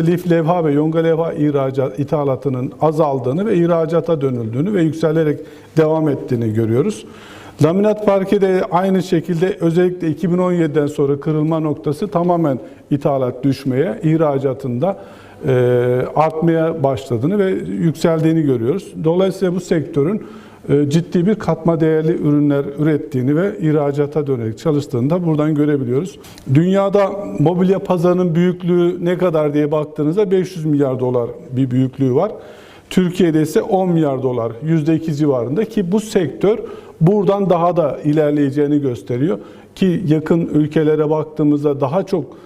Lif levha ve yonga levha ihracat, ithalatının azaldığını ve ihracata dönüldüğünü ve yükselerek devam ettiğini görüyoruz. Laminat parke de aynı şekilde özellikle 2017'den sonra kırılma noktası tamamen ithalat düşmeye, ihracatında e, artmaya başladığını ve yükseldiğini görüyoruz. Dolayısıyla bu sektörün ciddi bir katma değerli ürünler ürettiğini ve ihracata dönerek çalıştığını da buradan görebiliyoruz. Dünyada mobilya pazarının büyüklüğü ne kadar diye baktığınızda 500 milyar dolar bir büyüklüğü var. Türkiye'de ise 10 milyar dolar, %2 civarında ki bu sektör buradan daha da ilerleyeceğini gösteriyor. Ki yakın ülkelere baktığımızda daha çok e,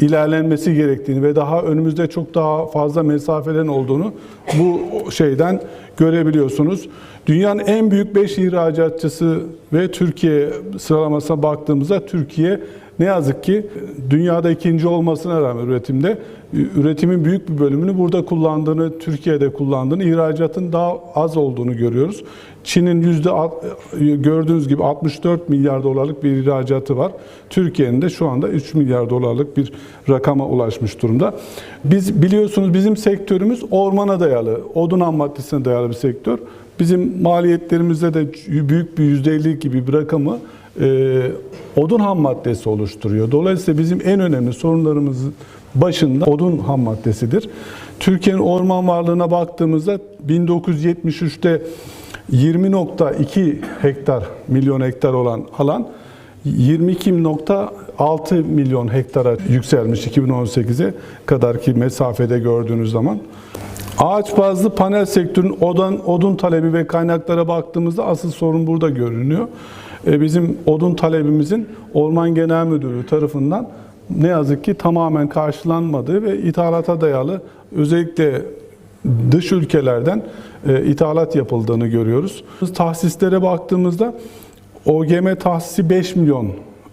ilerlenmesi gerektiğini ve daha önümüzde çok daha fazla mesafelerin olduğunu bu şeyden görebiliyorsunuz. Dünyanın en büyük 5 ihracatçısı ve Türkiye sıralamasına baktığımızda Türkiye ne yazık ki dünyada ikinci olmasına rağmen üretimde üretimin büyük bir bölümünü burada kullandığını, Türkiye'de kullandığını, ihracatın daha az olduğunu görüyoruz. Çin'in yüzde alt- gördüğünüz gibi 64 milyar dolarlık bir ihracatı var. Türkiye'nin de şu anda 3 milyar dolarlık bir rakama ulaşmış durumda. Biz biliyorsunuz bizim sektörümüz ormana dayalı, odun ham maddesine dayalı bir sektör. Bizim maliyetlerimizde de büyük bir %50 gibi bir rakamı e, odun ham maddesi oluşturuyor. Dolayısıyla bizim en önemli sorunlarımızın başında odun ham maddesidir. Türkiye'nin orman varlığına baktığımızda 1973'te 20.2 hektar milyon hektar olan alan 22.6 milyon hektara yükselmiş 2018'e kadarki mesafede gördüğünüz zaman. Ağaç bazlı panel sektörünün odun, odun talebi ve kaynaklara baktığımızda asıl sorun burada görünüyor. E, Bizim odun talebimizin Orman Genel Müdürlüğü tarafından ne yazık ki tamamen karşılanmadığı ve ithalata dayalı özellikle dış ülkelerden e, ithalat yapıldığını görüyoruz. Tahsislere baktığımızda OGM tahsisi 5 milyon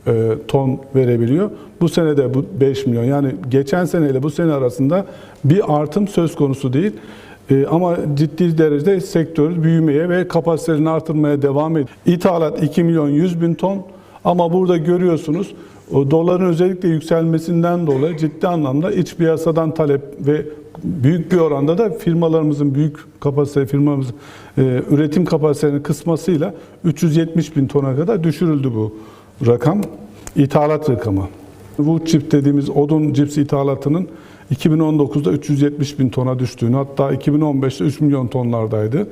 e, ton verebiliyor. Bu sene de bu 5 milyon. Yani geçen seneyle bu sene arasında bir artım söz konusu değil. E, ama ciddi derecede sektör büyümeye ve kapasitelerini artırmaya devam ediyor. İthalat 2 milyon 100 bin ton ama burada görüyorsunuz doların özellikle yükselmesinden dolayı ciddi anlamda iç piyasadan talep ve büyük bir oranda da firmalarımızın büyük kapasite firmamızın e, üretim kapasitesinin kısmasıyla 370 bin tona kadar düşürüldü bu rakam. İthalat rakamı. Bu çift dediğimiz odun cips ithalatının 2019'da 370 bin tona düştüğünü hatta 2015'te 3 milyon tonlardaydı.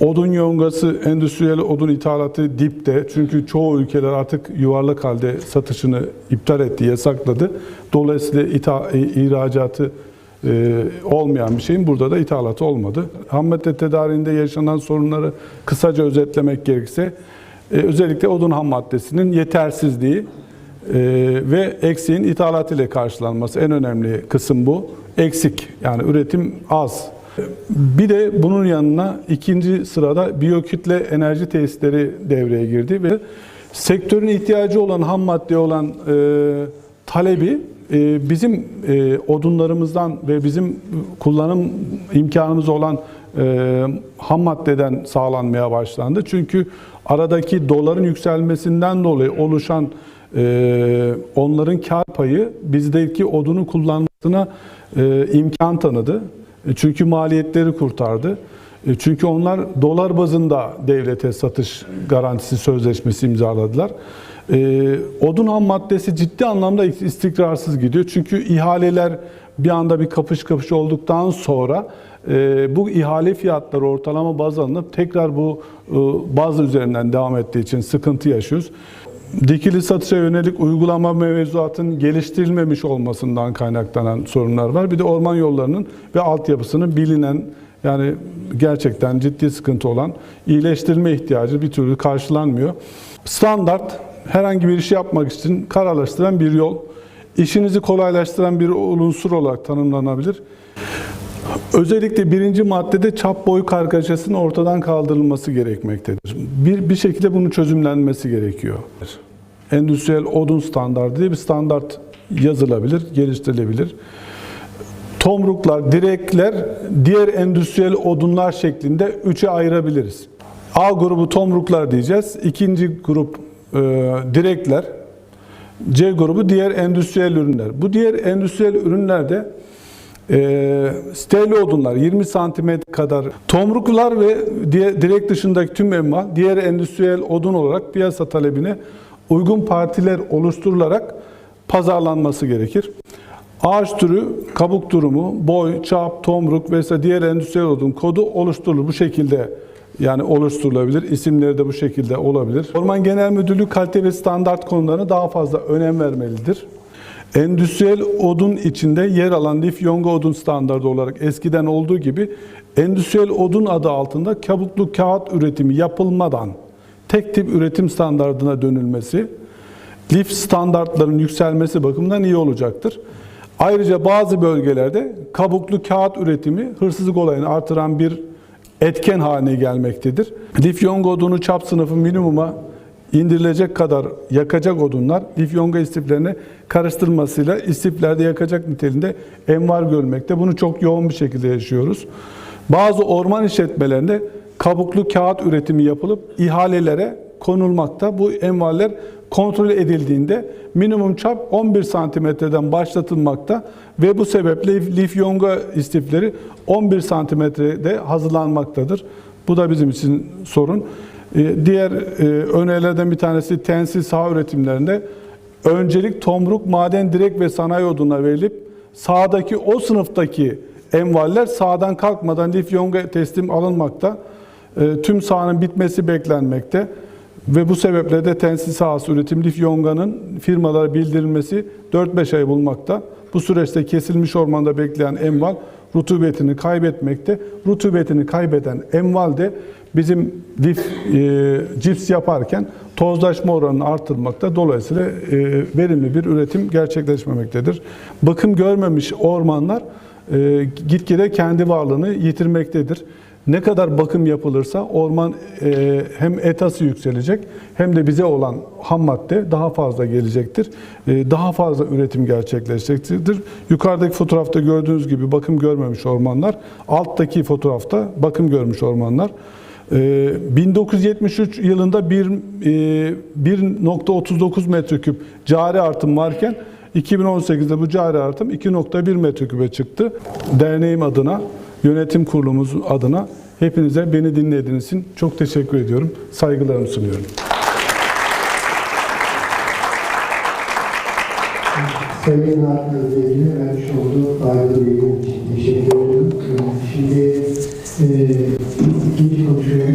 Odun yongası, endüstriyel odun ithalatı dipte. Çünkü çoğu ülkeler artık yuvarlak halde satışını iptal etti, yasakladı. Dolayısıyla itha, ihracatı e, olmayan bir şeyin burada da ithalatı olmadı. Ham madde tedariğinde yaşanan sorunları kısaca özetlemek gerekirse e, özellikle odun ham maddesinin yetersizliği ve eksiğin ithalat ile karşılanması en önemli kısım bu. Eksik yani üretim az. Bir de bunun yanına ikinci sırada biyokütle enerji tesisleri devreye girdi ve sektörün ihtiyacı olan ham madde olan e, talebi e, bizim e, odunlarımızdan ve bizim kullanım imkanımız olan e, ham maddeden sağlanmaya başlandı. Çünkü aradaki doların yükselmesinden dolayı oluşan e, onların kar payı bizdeki odunu kullanmasına e, imkan tanıdı. E, Çünkü maliyetleri kurtardı. E, Çünkü onlar dolar bazında devlete satış garantisi sözleşmesi imzaladılar. Odun ham maddesi ciddi anlamda istikrarsız gidiyor. Çünkü ihaleler bir anda bir kapış kapış olduktan sonra bu ihale fiyatları ortalama baz alınıp tekrar bu baz üzerinden devam ettiği için sıkıntı yaşıyoruz. Dikili satışa yönelik uygulama mevzuatın geliştirilmemiş olmasından kaynaklanan sorunlar var. Bir de orman yollarının ve altyapısının bilinen yani gerçekten ciddi sıkıntı olan iyileştirme ihtiyacı bir türlü karşılanmıyor. Standart herhangi bir işi yapmak için kararlaştıran bir yol, işinizi kolaylaştıran bir unsur olarak tanımlanabilir. Özellikle birinci maddede çap boy kargaşasının ortadan kaldırılması gerekmektedir. Bir, bir şekilde bunun çözümlenmesi gerekiyor. Endüstriyel odun standardı diye bir standart yazılabilir, geliştirilebilir. Tomruklar, direkler diğer endüstriyel odunlar şeklinde üçe ayırabiliriz. A grubu tomruklar diyeceğiz. İkinci grup e, direkler, C grubu diğer endüstriyel ürünler. Bu diğer endüstriyel ürünlerde e, steli odunlar 20 santimetre kadar tomruklar ve diye, direkt dışındaki tüm emmal diğer endüstriyel odun olarak piyasa talebine uygun partiler oluşturularak pazarlanması gerekir. Ağaç türü, kabuk durumu, boy, çap, tomruk vesaire diğer endüstriyel odun kodu oluşturulur. Bu şekilde yani oluşturulabilir. İsimleri de bu şekilde olabilir. Orman Genel Müdürlüğü kalite ve standart konularına daha fazla önem vermelidir. Endüstriyel odun içinde yer alan lif yonga odun standardı olarak eskiden olduğu gibi endüstriyel odun adı altında kabuklu kağıt üretimi yapılmadan tek tip üretim standardına dönülmesi, lif standartlarının yükselmesi bakımından iyi olacaktır. Ayrıca bazı bölgelerde kabuklu kağıt üretimi hırsızlık olayını artıran bir etken haline gelmektedir. Lif yonga odunu çap sınıfı minimuma indirilecek kadar yakacak odunlar lif yonga istiflerine karıştırmasıyla istiflerde yakacak niteliğinde envar görmekte. Bunu çok yoğun bir şekilde yaşıyoruz. Bazı orman işletmelerinde kabuklu kağıt üretimi yapılıp ihalelere konulmakta. Bu envaller kontrol edildiğinde minimum çap 11 santimetreden başlatılmakta ve bu sebeple lif yonga istifleri 11 santimetrede hazırlanmaktadır. Bu da bizim için sorun. Ee, Diğer e, önerilerden bir tanesi tensil saha üretimlerinde öncelik tomruk, maden, direk ve sanayi odununa verilip sağdaki o sınıftaki envaller sağdan kalkmadan lif yonga teslim alınmakta. E, Tüm sahanın bitmesi beklenmekte. Ve bu sebeple de tensil sahası üretim lif yonganın firmalara bildirilmesi 4-5 ay bulmakta. Bu süreçte kesilmiş ormanda bekleyen enval rutubetini kaybetmekte. Rutubetini kaybeden enval de bizim lif e, cips yaparken tozlaşma oranını artırmakta. Dolayısıyla e, verimli bir üretim gerçekleşmemektedir. Bakım görmemiş ormanlar e, gitgide kendi varlığını yitirmektedir. Ne kadar bakım yapılırsa orman e, hem etası yükselecek hem de bize olan ham madde daha fazla gelecektir. E, daha fazla üretim gerçekleşecektir. Yukarıdaki fotoğrafta gördüğünüz gibi bakım görmemiş ormanlar, alttaki fotoğrafta bakım görmüş ormanlar. E, 1973 yılında bir, e, 1.39 metreküp cari artım varken 2018'de bu cari artım 2.1 metreküpe çıktı. Derneğim adına, yönetim kurulumuz adına hepinize beni dinlediğiniz için çok teşekkür ediyorum. Saygılarımı sunuyorum. Sayın Özdeğil'in vermiş olduğu faydalı bilgi teşekkür ediyorum. Şimdi e, ikinci konuşmamız